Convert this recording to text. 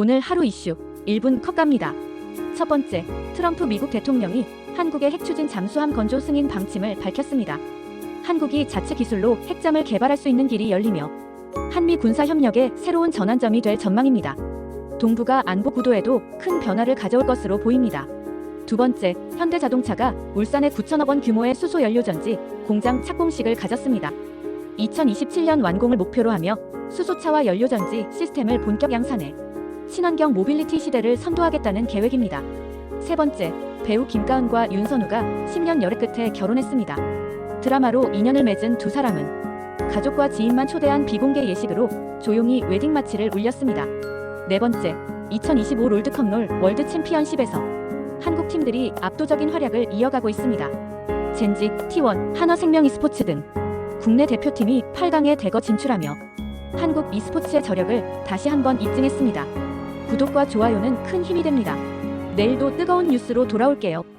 오늘 하루 이슈 1분 컷 갑니다. 첫 번째, 트럼프 미국 대통령이 한국의 핵 추진 잠수함 건조 승인 방침을 밝혔습니다. 한국이 자체 기술로 핵잠을 개발할 수 있는 길이 열리며 한미 군사 협력의 새로운 전환점이 될 전망입니다. 동북아 안보 구도에도 큰 변화를 가져올 것으로 보입니다. 두 번째, 현대자동차가 울산에 9천억 원 규모의 수소 연료전지 공장 착공식을 가졌습니다. 2027년 완공을 목표로 하며 수소차와 연료전지 시스템을 본격 양산해 친환경 모빌리티 시대를 선도하겠다는 계획입니다. 세 번째, 배우 김가은과 윤선우가 10년 열애 끝에 결혼했습니다. 드라마로 인연을 맺은 두 사람은 가족과 지인만 초대한 비공개 예식으로 조용히 웨딩 마치를 울렸습니다. 네 번째, 2025 롤드컵 롤 월드 챔피언십에서 한국 팀들이 압도적인 활약을 이어가고 있습니다. 젠지, T1, 한화생명 e스포츠 등 국내 대표팀이 8강에 대거 진출하며 한국 e스포츠의 저력을 다시 한번 입증했습니다. 구독과 좋아요는 큰 힘이 됩니다. 내일도 뜨거운 뉴스로 돌아올게요.